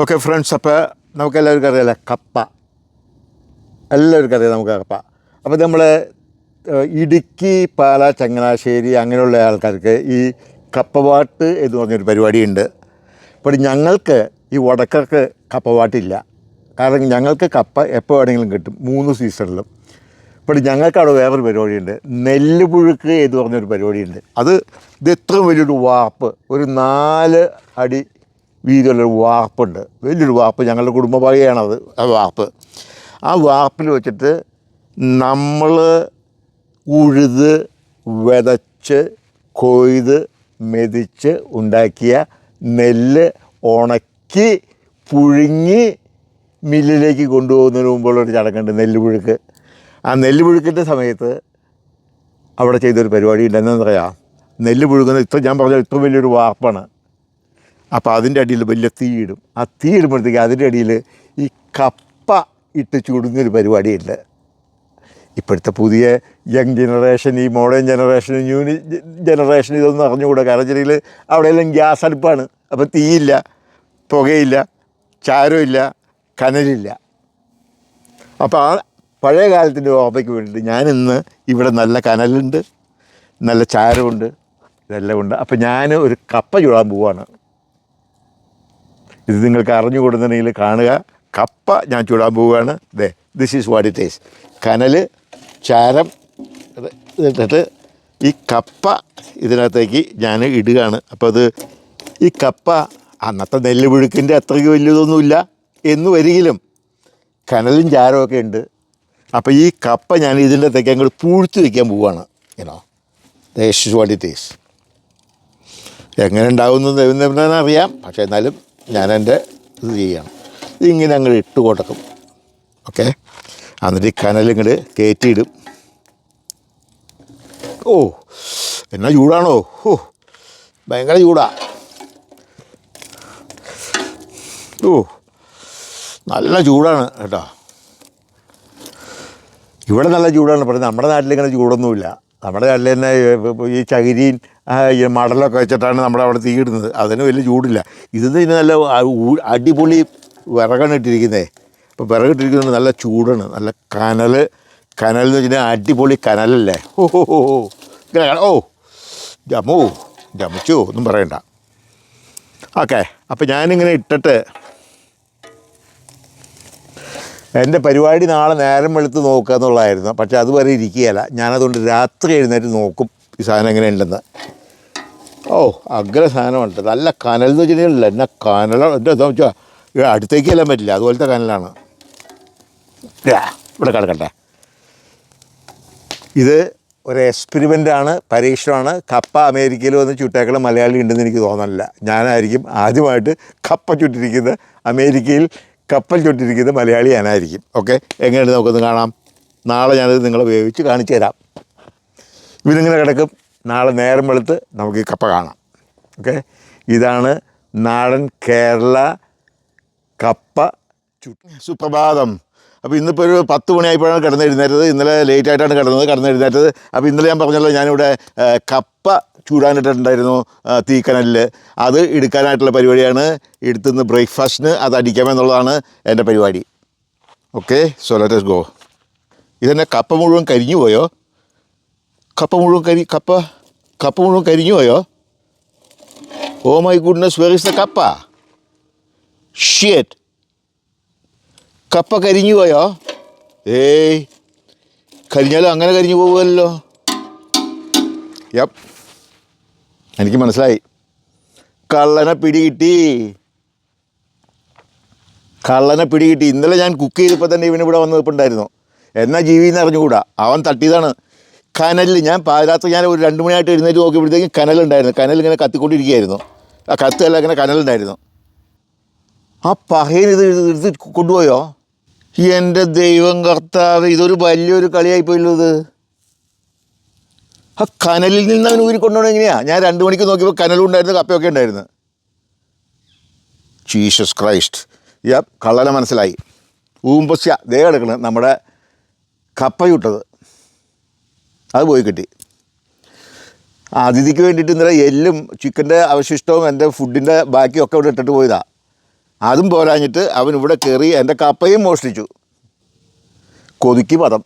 Okay friends അപ്പോൾ നമുക്ക് എല്ലാവർക്കും അറിയാലോ കപ്പ. എല്ലാവർക്കും അറിയാം നമുക്ക് കപ്പ. അപ്പോൾ നമ്മൾ ഇടുക്കി പാല ചങ്ങനാശ്ശേരി അങ്ങനെയുള്ള ആൾക്കാർക്ക് ഈ കപ്പവാട്ട് എന്ന് പറഞ്ഞൊരു പരിപാടിയുണ്ട്. അപ്പോൾ ഞങ്ങൾക്ക് ഈ വടക്കർക്ക് കപ്പവാട്ടില്ല. കാരണം ഞങ്ങൾക്ക് കപ്പ എപ്പോൾ വേണമെങ്കിലും കിട്ടും മൂന്ന് സീസണിലും. ഇപ്പോൾ ഞങ്ങൾക്ക് അവിടെ വേറൊരു പരിപാടിയുണ്ട് നെല്ല് പുഴുക്ക് എന്ന് പറഞ്ഞൊരു പരിപാടിയുണ്ട്. അത് ഇത് എത്ര വലിയൊരു വാപ്പ് ഒരു നാല് അടി വീതിയുള്ളൊരു വാർപ്പുണ്ട്. വലിയൊരു വാർപ്പ് ഞങ്ങളുടെ കുടുംബഭാഗയാണത് ആ വാർപ്പ്. ആ വാർപ്പിൽ വെച്ചിട്ട് നമ്മൾ ഉഴുത് വിതച്ച് കൊയ്ത് മെതിച്ച് ഉണ്ടാക്കിയ നെല്ല് ഉണക്കി പുഴുങ്ങി മില്ലിലേക്ക് കൊണ്ടുപോകുന്നതിന് മുമ്പുള്ളൊരു ചടങ്ങുണ്ട് നെല്ല് പുഴുക്ക് ആ നെല്ല് പുഴുക്കിന്റെ സമയത്ത് അവിടെ ചെയ്തൊരു പരിപാടി ഉണ്ട് എന്താണെന്ന് പറയാം. നെല്ല് പുഴുക്കുന്ന ഇത്ര ഞാൻ പറഞ്ഞ ഇത്ര വലിയൊരു വാർപ്പാണ്. അപ്പോൾ അതിന്റെ അടിയിൽ വലിയ തീയിടും. ആ തീ ഇടുമ്പോഴത്തേക്ക് അതിന്റെ അടിയിൽ ഈ കപ്പ ഇട്ട് ചൂടുന്നൊരു പരിപാടിയുണ്ട്. ഇപ്പോഴത്തെ പുതിയ യങ് ജനറേഷൻ ഈ മോഡേൺ ജനറേഷൻ ന്യൂ ജനറേഷൻ ഇതൊന്നും അറിഞ്ഞുകൂടാ. കാരണം വെച്ചിട്ടുണ്ടെങ്കിൽ അവിടെയെല്ലാം ഗ്യാസ് അടുപ്പാണ്. അപ്പോൾ തീയില്ല പുകയില്ല ചാരമില്ല കനലില്ല. അപ്പോൾ ആ പഴയ കാലത്തിന്റെ ഓർമ്മയ്ക്ക് വേണ്ടിയിട്ട് ഞാനിന്ന് ഇവിടെ നല്ല കനലുണ്ട് നല്ല ചാരമുണ്ട് ഇതെല്ലാം ഉണ്ട്. അപ്പോൾ ഞാൻ ഒരു കപ്പ ചൂടാൻ പോവാണ്. ഇത് നിങ്ങൾക്ക് അറിഞ്ഞു അറിഞ്ഞുകൂടുന്നുണ്ടെങ്കിൽ കാണുക. കപ്പ ഞാൻ ചൂടാൻ പോവുകയാണ്. ദേ this is what it is കനൽ ചാരം ഇത് ഇതിട്ടിട്ട് ഈ കപ്പ ഇതിനകത്തേക്ക് ഞാൻ ഇടുകയാണ്. അപ്പോൾ അത് ഈ കപ്പ അന്നത്തെ നെല്ല് പുഴുക്കിന്റെ അത്രയ്ക്ക് വലിയതൊന്നുമില്ല എന്ന് വരികിലും കനലും ചാരമൊക്കെ ഉണ്ട്. അപ്പോൾ ഈ കപ്പ ഞാൻ ഇതിന്റെ അകത്തേക്ക് അങ്ങോട്ട് പൂഴ്ത്തി വയ്ക്കാൻ പോവുകയാണ്. ഇനോ ദേശ് വാട്ട് ഇറ്റ് ഈസ് എങ്ങനെ ഉണ്ടാകുന്നത് ദൈവം അറിയാം. പക്ഷേ എന്നാലും ഞാൻ എന്റെ ഇത് ചെയ്യണം. ഇതിങ്ങനെ അങ്ങോട്ട് ഇട്ട് കൊടുക്കും. ഓക്കെ? എന്നിട്ട് ഈ കനലിങ്ങോട്ട് കയറ്റിയിടും ഓ എന്നാ ചൂടാണോ? ഓ ഭയങ്കര ചൂടാ. ഓ നല്ല ചൂടാണ് കേട്ടോ. ഇവിടെ നല്ല ചൂടാണ് പക്ഷേ നമ്മുടെ നാട്ടിലിങ്ങനെ ചൂടൊന്നുമില്ല. നമ്മുടെ അല്ല തന്നെ ഈ ചകിരിയും ആ, ഈ മടലൊക്കെ വെച്ചിട്ടാണ് നമ്മുടെ അവിടെ തീയിടുന്നത് അതിന് വലിയ ചൂടില്ല. ഇത് ഇതിന് നല്ല അടിപൊളി വിറകാണ് ഇട്ടിരിക്കുന്നത് ഇപ്പോൾ വിറകിട്ടിരിക്കുന്നത് നല്ല ചൂടാണ്. നല്ല കനൽ കനൽ എന്ന് വെച്ചിട്ടുണ്ടെങ്കിൽ അടിപൊളി കനലല്ലേ? ഓ ഇങ്ങനെ കാണാം. ഓ ജമോ ജമിച്ചോ ഒന്നും പറയണ്ട. ഓക്കെ അപ്പോൾ ഞാനിങ്ങനെ ഇട്ടിട്ട് എന്റെ പരിപാടി നാളെ നേരം വെളുത്ത് നോക്കുക എന്നുള്ളതായിരുന്നു. പക്ഷേ അതുവരെ ഇരിക്കുകയല്ല. ഞാനതുകൊണ്ട് രാത്രി എഴുന്നേറ്റ് നോക്കും ഈ സാധനം എങ്ങനെ ഉണ്ടെന്ന് ഓ അഗ്ര സാധനമുണ്ട്. നല്ല കനൽ എന്ന് വെച്ചിട്ടുണ്ടെങ്കിൽ എന്നെ കനല എന്താ വെച്ചാൽ അടുത്തേക്ക് ചെല്ലാൻ പറ്റില്ല. അതുപോലത്തെ കനലാണ്. ഇവിടെ കിടക്കട്ടെ. ഇത് ഒരു എക്സ്പെരിമെന്റാണ് പരീക്ഷണമാണ്. കപ്പ അമേരിക്കയിൽ വന്ന് ചുട്ടേക്കള മലയാളി ഉണ്ടെന്ന് എനിക്ക് തോന്നണില്ല. ഞാനായിരിക്കും ആദ്യമായിട്ട് കപ്പ ചുട്ടിരിക്കുന്നത് അമേരിക്കയിൽ കപ്പൽ ചുട്ടിരിക്കുന്നത് മലയാളി ഞാനായിരിക്കും. ഓക്കെ എങ്ങനെയാണ് നമുക്കൊന്ന് കാണാം. നാളെ ഞാനത് നിങ്ങളെ ഉപയോഗിച്ച് കാണിച്ചു തരാം. ഇവരിങ്ങനെ കിടക്കും. നാളെ നേരം വെളുത്ത് നമുക്ക് ഈ കപ്പ കാണാം. ഓക്കെ ഇതാണ് നാടൻ കേരള കപ്പ സുപ്രഭാതം. അപ്പോൾ ഇന്നിപ്പോൾ ഒരു പത്ത് മണിയായപ്പോഴാണ് കിടന്നെഴുന്നേറ്റത്. ഇന്നലെ ലേറ്റ് ആയിട്ടാണ് കിടന്നത് കിടന്നെഴുന്നേറ്റത്. അപ്പോൾ ഇന്നലെ ഞാൻ പറഞ്ഞല്ലോ ഞാനിവിടെ കപ്പ ചൂടാനിട്ടുണ്ടായിരുന്നു തീക്കനലിൽ അത് എടുക്കാനായിട്ടുള്ള പരിപാടിയാണ്. എടുത്തുനിന്ന് ബ്രേക്ക്ഫാസ്റ്റിന് അത് അടിക്കാമെന്നുള്ളതാണ് എന്റെ പരിപാടി. ഓക്കെ സോ ലെറ്റസ് ഗോ ഇതെന്നെ കപ്പ മുഴുവൻ കരിഞ്ഞു പോയോ? കപ്പ മുഴുവൻ കരി കപ്പ കപ്പ മുഴുവൻ കരിഞ്ഞു പോയോ? ഓ my goodness where is the kappa? Shit കപ്പ കരിഞ്ഞു പോയോ? ഏയ് കരിഞ്ഞാലും അങ്ങനെ കരിഞ്ഞു പോകുമല്ലോ യപ്പ് എനിക്ക് മനസ്സിലായി. കള്ളനെ പിടികിട്ടി. കള്ളനെ പിടികിട്ടി. ഇന്നലെ ഞാൻ കുക്ക് ചെയ്തപ്പോൾ തന്നെ ഇവന് ഇവിടെ വന്ന് എന്നാ ജീവി എന്ന് അറിഞ്ഞുകൂടാ. അവൻ തട്ടിയതാണ്. കനലിൽ ഞാൻ പാതിരാത്രി ഞാൻ ഒരു രണ്ട് മണിയായിട്ട് എഴുന്നേറ്റ് നോക്കിയപ്പോഴത്തേക്കും കനലുണ്ടായിരുന്നു. ഇങ്ങനെ കത്തിക്കൊണ്ടിരിക്കുകയായിരുന്നു. ആ കത്തല്ല ഇങ്ങനെ കനലുണ്ടായിരുന്നു. ആ പഹയൻ ഇത് എടുത്ത് കൊണ്ടുപോയോ? എന്റെ ദൈവം കർത്താവ് ഇതൊരു വലിയൊരു കളിയായിപ്പോയല്ലോ ഇത്. ആ കനലിൽ നിന്ന് അവൻ ഊരി കൊണ്ടുപോകണം എങ്ങനെയാ? ഞാൻ രണ്ട് മണിക്ക് നോക്കിയപ്പോൾ കനലും ഉണ്ടായിരുന്നു കപ്പയൊക്കെ ഉണ്ടായിരുന്നു. ജീസസ് ക്രൈസ്റ്റ് യാ കള്ളനെ മനസ്സിലായി. ഊമ്പസ്യ ദേ എടുക്കണം നമ്മുടെ കപ്പ ചുട്ടത് അത് പോയി കിട്ടി. അതിഥിക്ക് വേണ്ടിയിട്ട് ഇന്നലെ എല്ലും ചിക്കന്റെ അവശിഷ്ടവും എന്റെ ഫുഡിന്റെ ബാക്കിയൊക്കെ ഇവിടെ ഇട്ടിട്ട് പോയതാ. അതും പോരാഞ്ഞിട്ട് അവൻ ഇവിടെ കയറി എന്റെ കപ്പയും മോഷ്ടിച്ചു. കൊതുക്കി പദം